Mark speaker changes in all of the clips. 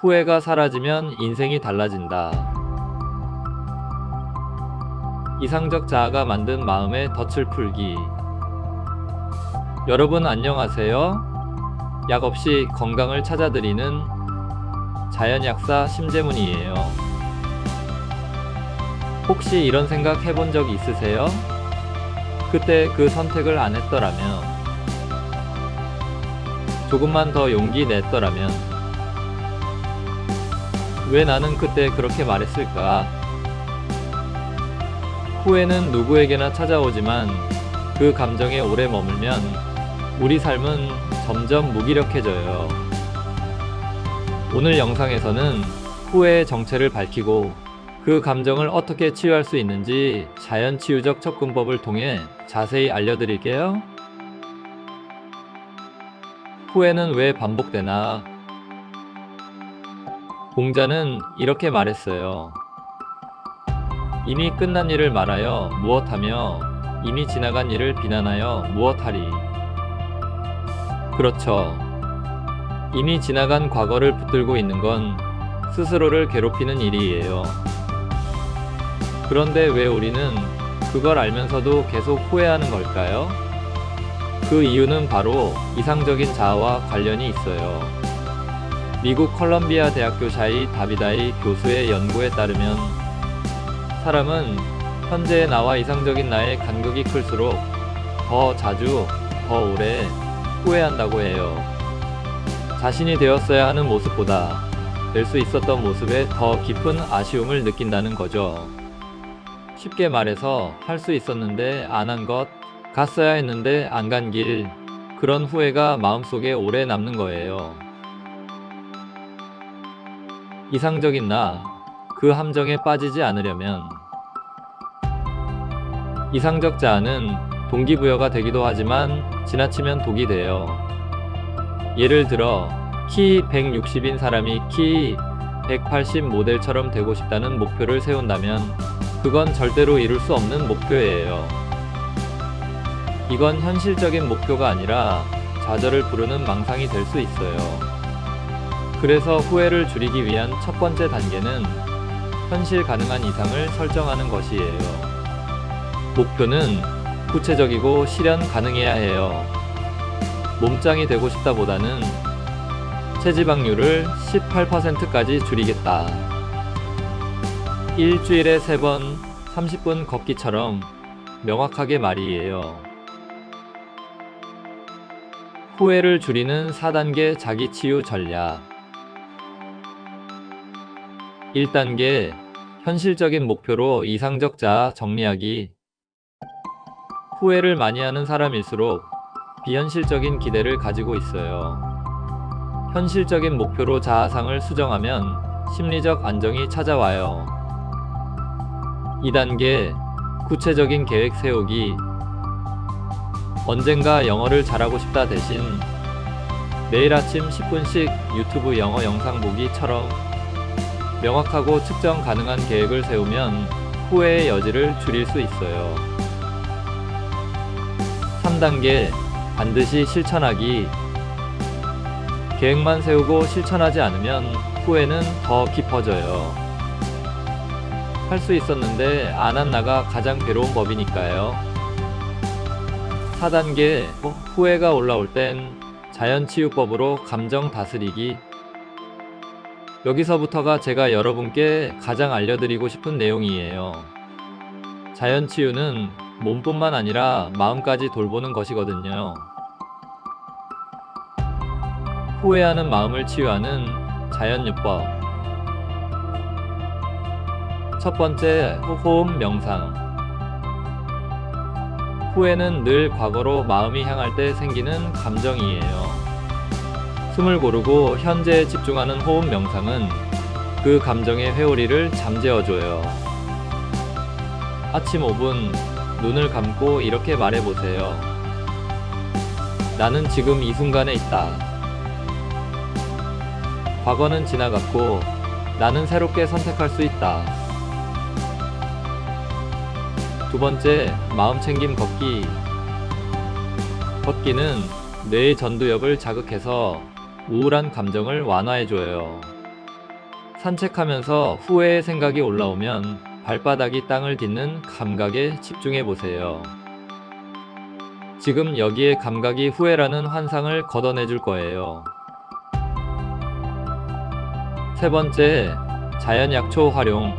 Speaker 1: 후회가 사라지면 인생이 달라진다. 이상적 자아가 만든 마음의 덫을 풀기. 여러분 안녕하세요. 약 없이 건강을 찾아드리는 자연약사 심재문이에요. 혹시 이런 생각 해본 적 있으세요? 그때 그 선택을 안 했더라면, 조금만 더 용기 냈더라면, 왜 나는 그때 그렇게 말했을까? 후회는 누구에게나 찾아오지만 그 감정에 오래 머물면 우리 삶은 점점 무기력해져요. 오늘 영상에서는 후회의 정체를 밝히고 그 감정을 어떻게 치유할 수 있는지 자연 치유적 접근법을 통해 자세히 알려드릴게요. 후회는 왜 반복되나? 공자는 이렇게 말했어요. 이미 끝난 일을 말하여 무엇하며 이미 지나간 일을 비난하여 무엇하리. 그렇죠. 이미 지나간 과거를 붙들고 있는 건 스스로를 괴롭히는 일이에요. 그런데 왜 우리는 그걸 알면서도 계속 후회하는 걸까요? 그 이유는 바로 이상적인 자아와 관련이 있어요. 미국 컬럼비아 대학교 샤이 다비다이 교수의 연구에 따르면 사람은 현재의 나와 이상적인 나의 간극이 클수록 더 자주, 더 오래 후회한다고 해요. 자신이 되었어야 하는 모습보다 될 수 있었던 모습에 더 깊은 아쉬움을 느낀다는 거죠. 쉽게 말해서 할 수 있었는데 안 한 것, 갔어야 했는데 안 간 길, 그런 후회가 마음속에 오래 남는 거예요. 이상적인 나, 그 함정에 빠지지 않으려면 이상적 자아는 동기부여가 되기도 하지만 지나치면 독이 돼요. 예를 들어 키 160인 사람이 키 180 모델처럼 되고 싶다는 목표를 세운다면 그건 절대로 이룰 수 없는 목표예요. 이건 현실적인 목표가 아니라 좌절을 부르는 망상이 될 수 있어요. 그래서 후회를 줄이기 위한 첫 번째 단계는 현실 가능한 이상을 설정하는 것이에요. 목표는 구체적이고 실현 가능해야 해요. 몸짱이 되고 싶다보다는 체지방률을 18%까지 줄이겠다. 일주일에 3번 30분 걷기처럼 명확하게 말이에요. 후회를 줄이는 4단계 자기 치유 전략. 1단계 현실적인 목표로 이상적 자아 정리하기. 후회를 많이 하는 사람일수록 비현실적인 기대를 가지고 있어요. 현실적인 목표로 자아상을 수정하면 심리적 안정이 찾아와요. 2단계 구체적인 계획 세우기. 언젠가 영어를 잘하고 싶다 대신 매일 아침 10분씩 유튜브 영어 영상 보기처럼 명확하고 측정 가능한 계획을 세우면 후회의 여지를 줄일 수 있어요. 3단계 반드시 실천하기. 계획만 세우고 실천하지 않으면 후회는 더 깊어져요. 할 수 있었는데 안 한 나가 가장 괴로운 법이니까요. 4단계 후회가 올라올 땐 자연치유법으로 감정 다스리기. 여기서부터가 제가 여러분께 가장 알려드리고 싶은 내용이에요. 자연 치유는 몸뿐만 아니라 마음까지 돌보는 것이거든요. 후회하는 마음을 치유하는 자연요법. 첫 번째, 호흡 명상. 후회는 늘 과거로 마음이 향할 때 생기는 감정이에요. 숨을 고르고 현재에 집중하는 호흡 명상은 그 감정의 회오리를 잠재워줘요. 아침 5분 눈을 감고 이렇게 말해보세요. 나는 지금 이 순간에 있다. 과거는 지나갔고 나는 새롭게 선택할 수 있다. 두 번째, 마음 챙김 걷기. 걷기는 뇌의 전두엽을 자극해서 우울한 감정을 완화해줘요. 산책하면서 후회의 생각이 올라오면 발바닥이 땅을 딛는 감각에 집중해 보세요. 지금 여기에 감각이 후회라는 환상을 걷어내 줄 거예요. 세 번째, 자연 약초 활용.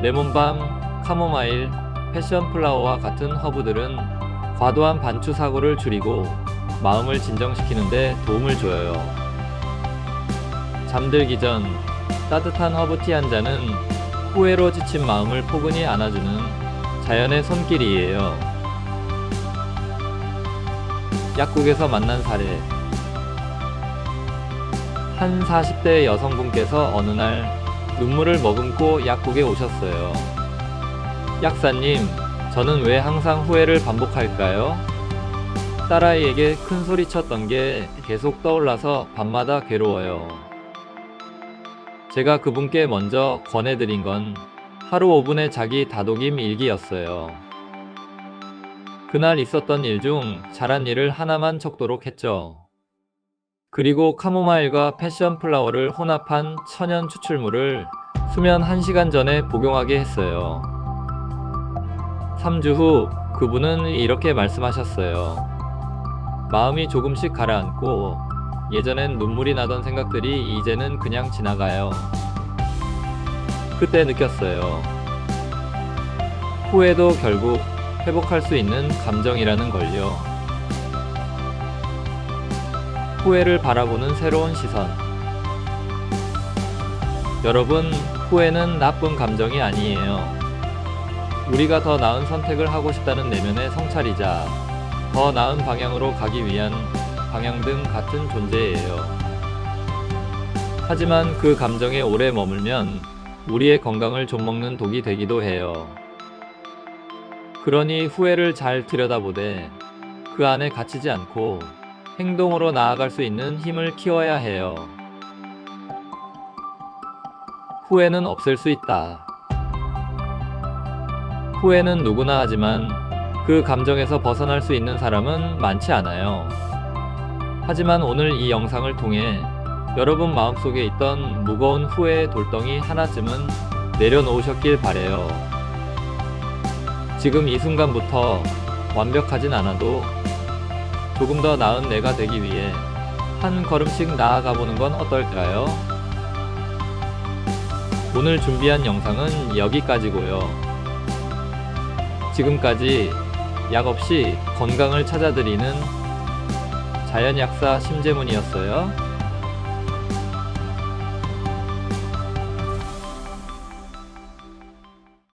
Speaker 1: 레몬밤, 카모마일, 패션 플라워와 같은 허브들은 과도한 반추 사고를 줄이고 마음을 진정시키는데 도움을 줘요. 잠들기 전 따뜻한 허브티 한 잔은 후회로 지친 마음을 포근히 안아주는 자연의 손길이에요. 약국에서 만난 사례. 한 40대 여성분께서 어느 날 눈물을 머금고 약국에 오셨어요. 약사님, 저는 왜 항상 후회를 반복할까요? 딸아이에게 큰 소리 쳤던 게 계속 떠올라서 밤마다 괴로워요. 제가 그분께 먼저 권해드린 건 하루 5분의 자기 다독임 일기였어요. 그날 있었던 일 중 잘한 일을 하나만 적도록 했죠. 그리고 카모마일과 패션 플라워를 혼합한 천연 추출물을 수면 1시간 전에 복용하게 했어요. 3주 후 그분은 이렇게 말씀하셨어요. 마음이 조금씩 가라앉고 예전엔 눈물이 나던 생각들이 이제는 그냥 지나가요. 그때 느꼈어요. 후회도 결국 회복할 수 있는 감정이라는 걸요. 후회를 바라보는 새로운 시선. 여러분, 후회는 나쁜 감정이 아니에요. 우리가 더 나은 선택을 하고 싶다는 내면의 성찰이자 더 나은 방향으로 가기 위한 방향 등 같은 존재예요. 하지만 그 감정에 오래 머물면 우리의 건강을 좀먹는 독이 되기도 해요. 그러니 후회를 잘 들여다보되 그 안에 갇히지 않고 행동으로 나아갈 수 있는 힘을 키워야 해요. 후회는 없앨 수 있다. 후회는 누구나 하지만 그 감정에서 벗어날 수 있는 사람은 많지 않아요. 하지만 오늘 이 영상을 통해 여러분 마음속에 있던 무거운 후회의 돌덩이 하나쯤은 내려놓으셨길 바래요. 지금 이 순간부터 완벽하진 않아도 조금 더 나은 내가 되기 위해 한 걸음씩 나아가 보는 건 어떨까요? 오늘 준비한 영상은 여기까지고요. 지금까지 약 없이 건강을 찾아드리는 자연약사 심재문이었어요.